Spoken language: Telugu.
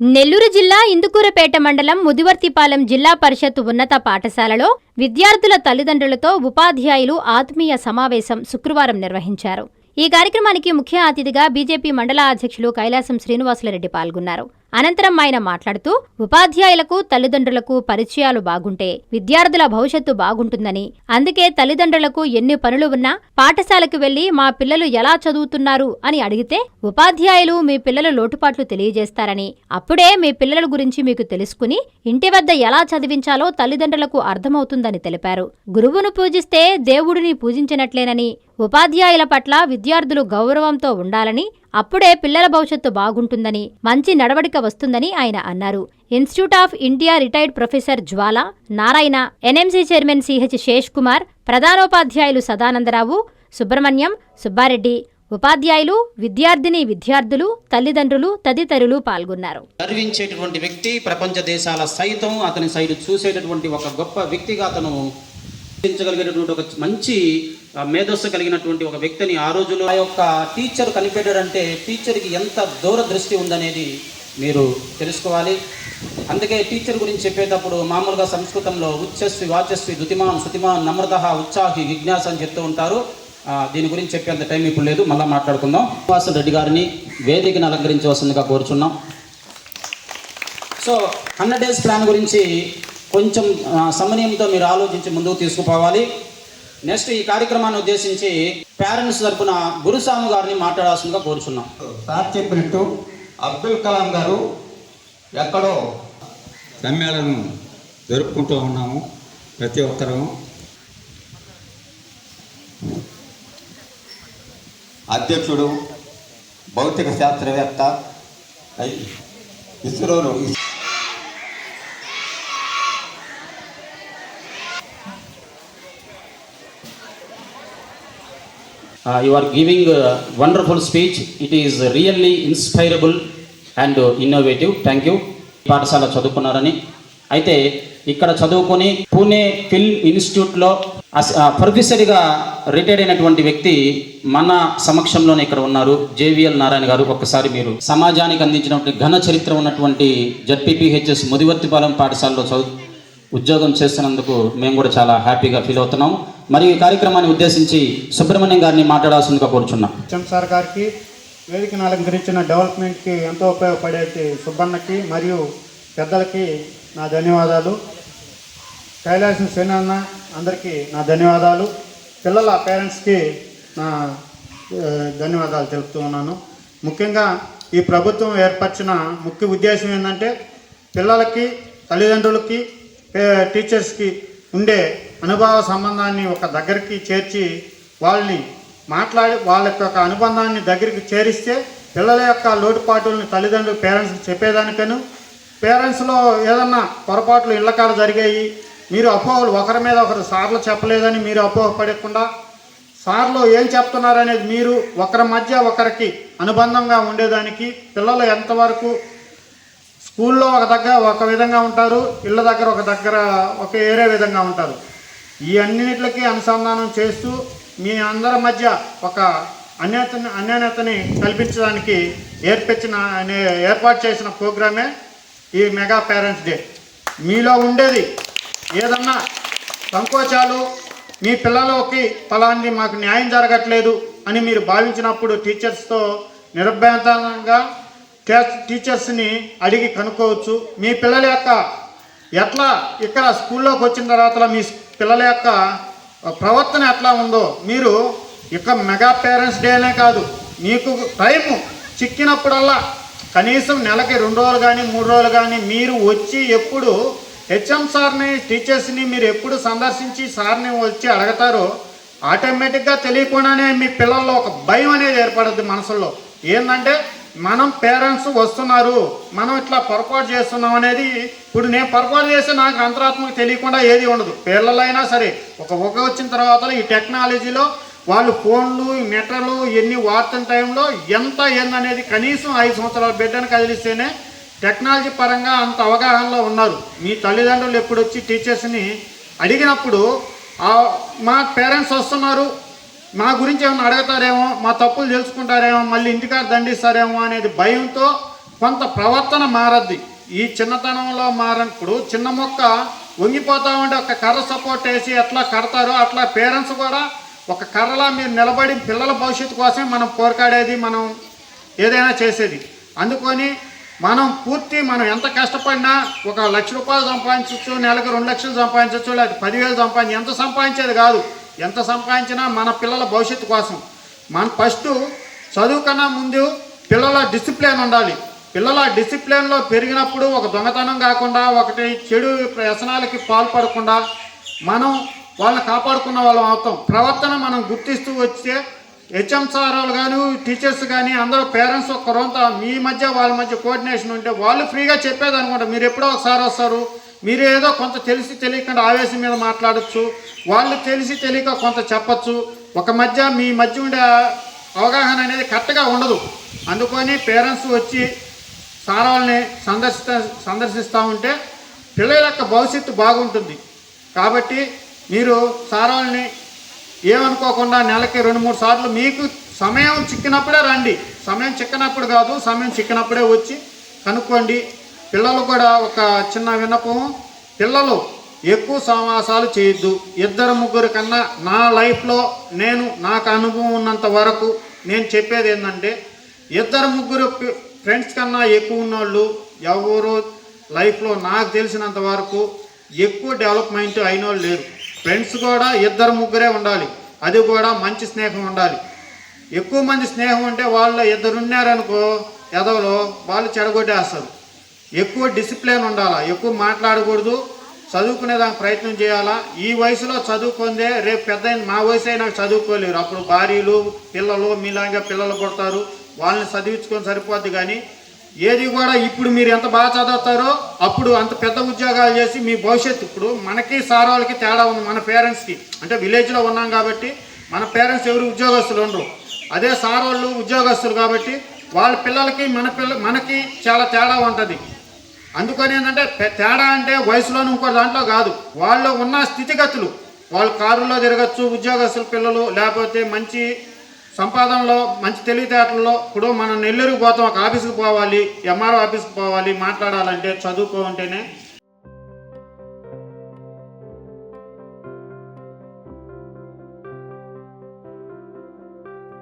నెల్లూరు జిల్లా ఇందుకూరపేట మండలం ముదివర్తిపాలెం జిల్లా పరిషత్ ఉన్నత పాఠశాలలో విద్యార్థుల తల్లిదండ్రులతో ఉపాధ్యాయులు ఆత్మీయ సమావేశం శుక్రవారం నిర్వహించారు. ఈ కార్యక్రమానికి ముఖ్య అతిథిగా బీజేపీ మండల అధ్యక్షులు కైలాసం శ్రీనివాసులరెడ్డి పాల్గొన్నారు. అనంతరం ఆయన మాట్లాడుతూ ఉపాధ్యాయులకు తల్లిదండ్రులకు పరిచయాలు బాగుంటే విద్యార్థుల భవిష్యత్తు బాగుంటుందని. అందుకే తల్లిదండ్రులకు ఎన్ని పనులు ఉన్నా పాఠశాలకు వెళ్ళి మా పిల్లలు ఎలా చదువుతున్నారు అని అడిగితే ఉపాధ్యాయులు మీ పిల్లల లోటుపాట్లు తెలియజేస్తారని. అప్పుడే మీ పిల్లల గురించి మీకు తెలుసుకుని ఇంటి వద్ద ఎలా చదివించాలో తల్లిదండ్రులకు అర్థమవుతుందని తెలిపారు. గురువును పూజిస్తే దేవుడిని పూజించినట్లేనని ఉపాధ్యాయుల పట్ల విద్యార్థులు గౌరవంతో ఉండాలని అప్పుడే పిల్లల భవిష్యత్తు బాగుంటుందని మంచి నడవడిక వస్తుందని ఆయన అన్నారు. Institute of India retired professor Jwala Narayana NMC chairman CH Sesh Kumar ప్రధానోపాధ్యాయులు సదానందరావు సుబ్రహ్మణ్యం సుబ్బారెడ్డి ఉపాధ్యాయులు విద్యార్థిని విద్యార్థులు తల్లిదండ్రులు తదితరులు పాల్గొన్నారు. గర్వించేటటువంటి వ్యక్తి ప్రపంచ దేశాల సైతం అతని సైడ్ చూసేటటువంటి ఒక గొప్ప వ్యక్తిగా అతను ఒక మంచి మేధస్సు కలిగినటువంటి ఒక వ్యక్తిని ఆ రోజులో ఆ యొక్క టీచర్ కనిపెట్టాడంటే టీచర్కి ఎంత దూరదృష్టి ఉందనేది మీరు తెలుసుకోవాలి. అందుకే టీచర్ గురించి చెప్పేటప్పుడు మామూలుగా సంస్కృతంలో ఉచ్చస్వి వాచస్వి దుతిమాన్ సుతిమాన్ నమ్రత ఉత్సాహి విజ్ఞాస అని చెప్తూ ఉంటారు. దీని గురించి చెప్పేంత టైం ఇప్పుడు లేదు. మళ్ళీ మాట్లాడుకుందాం. శ్రీనివాసన్ రెడ్డి గారిని వేదికను అలంకరించవలసిందిగా కోరుచున్నాం. సో హండ్రెడ్ డేస్ ప్లాన్ గురించి కొంచెం సమన్యంతో మీరు ఆలోచించి ముందుకు తీసుకుపోవాలి. నెక్స్ట్ ఈ కార్యక్రమాన్ని ఉద్దేశించి పేరెంట్స్ తరపున గురుస్వామి గారిని మాట్లాడాల్సిందిగా కోరుచున్నాం. సార్ చెప్పినట్టు అబ్దుల్ కలాం గారు ఎక్కడో సమ్మేళనం జరుపుకుంటూ ఉన్నాము ప్రతి ఒక్కరూ అధ్యక్షుడు భౌతిక శాస్త్రవేత్త I- you are giving wonderful speech it is really inspirable and innovative thank you పాఠశాల చదువుకున్నారని. అయితే ఇక్కడ చదువుకొని పూణే ఫిల్మ్ ఇన్స్టిట్యూట్లో అస్- ప్రొఫెసర్గా రిటైర్డ్ అయినటువంటి వ్యక్తి మన సమక్షంలోనే ఇక్కడ ఉన్నారు. జేవిఎల్ నారాయణ గారు. ఒక్కసారి మీరు సమాజానికి అందించినటువంటి ఘన చరిత్ర ఉన్నటువంటి జడ్పీపీహెచ్ఎస్ ముదివర్తిపాలెం పాఠశాలలో చదువు ఉద్యోగం చేస్తున్నందుకు మేము కూడా చాలా హ్యాపీగా ఫీల్ అవుతున్నాం మరియు ఈ కార్యక్రమాన్ని ఉద్దేశించి సుబ్రహ్మణ్యం గారిని మాట్లాడాల్సిందిగా కోరుచున్నాం. హెచ్ఎం సార్ గారికి వేదికను అలంకరించిన డెవలప్మెంట్కి ఎంతో ఉపయోగపడేటి సుబ్బన్నకి మరియు పెద్దలకి నా ధన్యవాదాలు. కైలాసం సేనన్న అందరికీ నా ధన్యవాదాలు. పిల్లల పేరెంట్స్కి నా ధన్యవాదాలు తెలుపుతూ ఉన్నాను. ముఖ్యంగా ఈ ప్రభుత్వం ఏర్పరిచిన ముఖ్య ఉద్దేశం ఏంటంటే పిల్లలకి తల్లిదండ్రులకి టీచర్స్కి ఉండే అనుభవ సంబంధాన్ని ఒక దగ్గరికి చేర్చి వాళ్ళని మాట్లాడి వాళ్ళ యొక్క అనుబంధాన్ని దగ్గరికి చేరిస్తే పిల్లల యొక్క లోటుపాటులను తల్లిదండ్రులు పేరెంట్స్కి చెప్పేదానికను. పేరెంట్స్లో ఏదన్నా పొరపాట్లు ఇళ్ళకాడ జరిగాయి మీరు అపోహలు ఒకరి మీద ఒకరు సార్లు చెప్పలేదని మీరు అపోహ పడకుండా సార్లు ఏం చెప్తున్నారు అనేది మీరు ఒకరి మధ్య ఒకరికి అనుబంధంగా ఉండేదానికి పిల్లలు ఎంతవరకు స్కూల్లో ఒక దగ్గర ఒక విధంగా ఉంటారు ఇళ్ళ దగ్గర ఒక దగ్గర ఒక ఏరే విధంగా ఉంటారు. ఈ అన్నింటికి అనుసంధానం చేస్తూ మీ అందరి మధ్య ఒక అన్యతని అన్యోన్యతని కల్పించడానికి ఏర్పించిన అనే ఏర్పాటు చేసిన ప్రోగ్రామే ఈ మెగా పేరెంట్స్ డే. మీలో ఉండేది ఏదన్నా సంకోచాలు మీ పిల్లలకి ఫలాన్ని మాకు న్యాయం జరగట్లేదు అని మీరు భావించినప్పుడు టీచర్స్తో నిర్భయంతంగా టీచర్స్ని అడిగి కనుక్కోవచ్చు. మీ పిల్లల యొక్క ఎట్లా ఇక్కడ స్కూల్లోకి వచ్చిన తర్వాత మీ పిల్లల యొక్క ప్రవర్తన ఎట్లా ఉందో మీరు ఇక మెగా పేరెంట్స్ డేనే కాదు మీకు టైము చిక్కినప్పుడల్లా కనీసం నెలకి రెండు రోజులు కానీ మూడు రోజులు కానీ మీరు వచ్చి ఎప్పుడు హెచ్ఎం సార్ని టీచర్స్ని మీరు ఎప్పుడు సందర్శించి సార్ని వచ్చి అడగతారో ఆటోమేటిక్గా తెలియకుండానే మీ పిల్లల్లో ఒక భయం అనేది ఏర్పడుద్ది మనసులో ఏంటంటే మనం పేరెంట్స్ వస్తున్నారు మనం ఇట్లా పొరపాటు చేస్తున్నాం అనేది ఇప్పుడు నేను పొరపాటు చేస్తే నాకు అంతరాత్మకు తెలియకుండా ఏది ఉండదు. పిల్లలైనా సరే ఒక ఒక వచ్చిన తర్వాత ఈ టెక్నాలజీలో వాళ్ళు ఫోన్లు మెటర్లు నెటలు ఇవన్నీ వాడుతున్న టైంలో ఎంత ఏందనేది కనీసం ఐదు సంవత్సరాల బిడ్డను కదిలిస్తేనే టెక్నాలజీ పరంగా అంత అవగాహనలో ఉన్నారు. మీ తల్లిదండ్రులు ఎప్పుడు వచ్చి టీచర్స్ని అడిగినప్పుడు మా పేరెంట్స్ వస్తున్నారు మా గురించి ఏమైనా అడుగుతారేమో మా తప్పులు తెలుసుకుంటారేమో మళ్ళీ ఇంటికాడ దండిస్తారేమో అనేది భయంతో కొంత ప్రవర్తన మారద్ది. ఈ చిన్నతనంలో మారినప్పుడు చిన్న మొక్క వంగిపోతా ఉంటే ఒక కర్ర సపోర్ట్ వేసి ఎట్లా కడతారో అట్లా పేరెంట్స్ కూడా ఒక కర్రలా మీరు నిలబడి పిల్లల భవిష్యత్తు కోసమే మనం పోరాడేది మనం ఏదైనా చేసేది. అందుకొని మనం పూర్తి మనం ఎంత కష్టపడినా ఒక లక్ష రూపాయలు సంపాదించవచ్చు నెలకు రెండు లక్షలు సంపాదించవచ్చు లేదా పదివేలు సంపాదించి ఎంత సంపాదించేది కాదు. ఎంత సంపాదించినా మన పిల్లల భవిష్యత్తు కోసం. మన ఫస్ట్ చదువు కన్నా ముందు పిల్లల డిసిప్లిన్ ఉండాలి. పిల్లల డిసిప్లిన్లో పెరిగినప్పుడు ఒక దొంగతనం కాకుండా ఒకటి చెడు వ్యసనాలకి పాల్పడకుండా మనం వాళ్ళని కాపాడుకున్న వాళ్ళం అవుతాం. ప్రవర్తన మనం గుర్తిస్తూ వచ్చే హెచ్ఎం సారాలు కానీ టీచర్స్ కానీ అందరూ పేరెంట్స్ ఒక్కరంతా మీ మధ్య వాళ్ళ మధ్య కోఆర్డినేషన్ ఉంటే వాళ్ళు ఫ్రీగా చెప్పేది అనుకుంటా మీరు ఎప్పుడో ఒకసారి వస్తారు మీరేదో కొంత తెలిసి తెలియకుండా ఆవేశం మీద మాట్లాడచ్చు. వాళ్ళు తెలిసి తెలియక కొంత చెప్పచ్చు. ఒక మధ్య మీ మధ్య ఉండే అవగాహన అనేది కరెక్ట్గా ఉండదు. అందుకని పేరెంట్స్ వచ్చి సారాలని సందర్శిస్తా సందర్శిస్తూ ఉంటే పిల్లల యొక్క భవిష్యత్తు బాగుంటుంది. కాబట్టి మీరు సారాలని ఏమనుకోకుండా నెలకి రెండు మూడు సార్లు మీకు సమయం చిక్కినప్పుడే రండి. సమయం చిక్కినప్పుడు కాదు సమయం చిక్కినప్పుడే వచ్చి కనుక్కోండి. పిల్లలు కూడా ఒక చిన్న విన్నపం పిల్లలు ఎక్కువ సమాసాలు చేయొద్దు. ఇద్దరు ముగ్గురు కన్నా నా లైఫ్లో నేను నాకు అనుభవం ఉన్నంత వరకు నేను చెప్పేది ఏంటంటే ఇద్దరు ముగ్గురు ఫ్రెండ్స్ కన్నా ఎక్కువ ఉన్నోళ్ళు ఎవరు లైఫ్లో నాకు తెలిసినంత వరకు ఎక్కువ డెవలప్మెంట్ అయిన వాళ్ళు లేరు. ఫ్రెండ్స్ కూడా ఇద్దరు ముగ్గురే ఉండాలి. అది కూడా మంచి స్నేహం ఉండాలి. ఎక్కువ మంది స్నేహం ఉంటే వాళ్ళు ఇద్దరు ఉన్నారనుకో ఎదవలో వాళ్ళు చెడగొట్టేస్తారు. ఎక్కువ డిసిప్లిన్ ఉండాలా? ఎక్కువ మాట్లాడకూడదు. చదువుకునే దానికి ప్రయత్నం చేయాలా? ఈ వయసులో చదువుకుందే రేపు పెద్ద మా వయసు అయినా చదువుకోలేరు. అప్పుడు భార్యలు పిల్లలు మీలాగా పిల్లలు పుడతారు. వాళ్ళని చదివించుకొని సరిపోద్ది కానీ ఏది కూడా ఇప్పుడు మీరు ఎంత బాగా చదువుతారో అప్పుడు అంత పెద్ద ఉద్యోగాలు చేసి మీ భవిష్యత్తు. ఇప్పుడు మనకి సార్ వాళ్ళకి తేడా ఉంది మన పేరెంట్స్కి. అంటే విలేజ్లో ఉన్నాం కాబట్టి మన పేరెంట్స్ ఎవరు ఉద్యోగస్తులు ఉండరు. అదే సార్ వాళ్ళు ఉద్యోగస్తులు కాబట్టి వాళ్ళ పిల్లలకి మన పిల్ల మనకి చాలా తేడా ఉంటుంది. అందుకని ఏంటంటే తేడా అంటే వయసులోని ఇంకో దాంట్లో కాదు. వాళ్ళు ఉన్న స్థితిగతులు వాళ్ళు కారులో తిరగచ్చు ఉద్యోగస్తుల పిల్లలు లేకపోతే మంచి సంపాదనలో మంచి తెలివితేటల్లో ఇప్పుడు మనం నెల్లూరుకు పోతాం ఒక ఆఫీస్కి పోవాలి ఎంఆర్ఓ ఆఫీస్కి పోవాలి మాట్లాడాలంటే చదువుకో ఉంటేనే